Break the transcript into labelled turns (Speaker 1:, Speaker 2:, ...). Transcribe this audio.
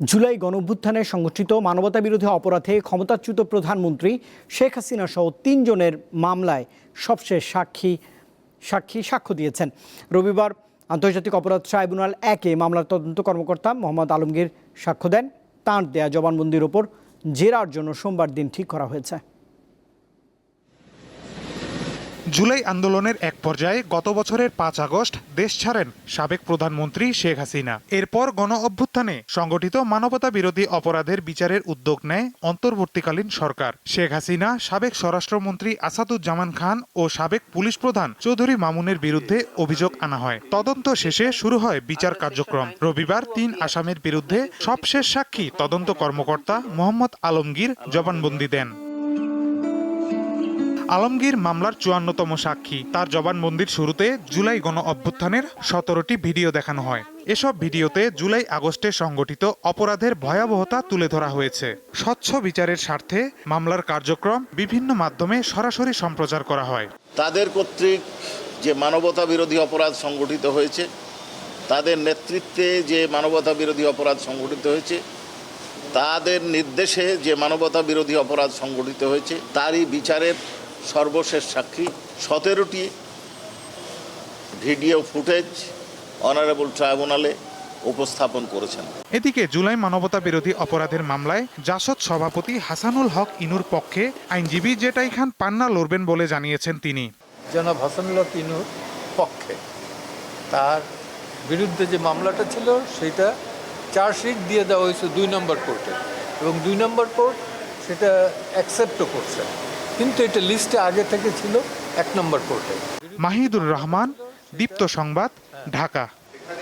Speaker 1: জুলাই গণভ্যুত্থানে সংগঠিত মানবতাবিরোধী অপরাধে ক্ষমতাচ্যুত প্রধানমন্ত্রী শেখ হাসিনা সহ তিনজনের মামলায় সবশেষ সাক্ষী সাক্ষী সাক্ষ্য দিয়েছেন। রবিবার আন্তর্জাতিক অপরাধ ট্রাইব্যুনাল একে মামলার তদন্ত কর্মকর্তা মোহাম্মদ আলমগীর সাক্ষ্য দেন। তাঁর দেয়া জবানবন্দির ওপর জেরার জন্য সোমবার দিন ঠিক করা হয়েছে।
Speaker 2: জুলাই আন্দোলনের এক পর্যায়ে গত বছরের পাঁচ আগস্ট দেশ ছাড়েন সাবেক প্রধানমন্ত্রী শেখ হাসিনা। এরপর গণ অভ্যুত্থানে সংগঠিত মানবতা বিরোধী অপরাধের বিচারের উদ্যোগ নেয় অন্তর্বর্তীকালীন সরকার। শেখ হাসিনা, সাবেক স্বরাষ্ট্রমন্ত্রী আসাদুজ্জামান খান ও সাবেক পুলিশ প্রধান চৌধুরী মামুনের বিরুদ্ধে অভিযোগ আনা হয়। তদন্ত শেষে শুরু হয় বিচার কার্যক্রম। রবিবার তিন আসামের বিরুদ্ধে সবশেষ সাক্ষী তদন্ত কর্মকর্তা মোহাম্মদ আলমগীর জবানবন্দি দেন। আলমগীর মামলার চুয়ান্নতম সাক্ষী। তার জবানবন্দির শুরুতে জুলাই গণ অভ্যুত্থানের সতেরোটি ভিডিও দেখানো হয়। এসব ভিডিওতে জুলাই আগস্টে সংগঠিত অপরাধের ভয়াবহতা তুলে ধরা হয়েছে। স্বচ্ছ বিচারের স্বার্থে মামলার কার্যক্রম বিভিন্ন মাধ্যমে সরাসরি সম্প্রচার করা হয়।
Speaker 3: তাদের কর্তৃক যে মানবতা বিরোধী অপরাধ সংগঠিত হয়েছে, তাদের নেতৃত্বে যে মানবতা বিরোধী অপরাধ সংগঠিত হয়েছে, তাদের নির্দেশে যে মানবতা বিরোধী অপরাধ সংগঠিত হয়েছে, তারই বিচারের সর্বশেষ সাক্ষী সতেরোটি ভিডিও ফুটেজ অনারেবল ট্রাইব্যুনালে উপস্থাপন করেছেন।
Speaker 2: এদিকে জুলাই মানবতা বিরোধী অপরাধের মামলায় জাসদ সভাপতি হাসানুল হক ইনুর পক্ষে আইনজীবী জেটাই খান পান্না লড়বেন বলে জানিয়েছেন তিনি।
Speaker 4: জনাব হক ইনুর পক্ষে তার বিরুদ্ধে যে মামলাটা ছিল সেটা চার্জশিট দিয়ে দেওয়া হয়েছে দুই নম্বর কোর্টে এবং দুই নম্বর কোর্ট সেটা অ্যাকসেপ্টও করছে। কিন্তু এটা লিস্টে আগে থেকে ছিল এক নম্বর কোর্টে।
Speaker 2: মাহিদুর রহমান দীপ্ত সংবাদ ঢাকা।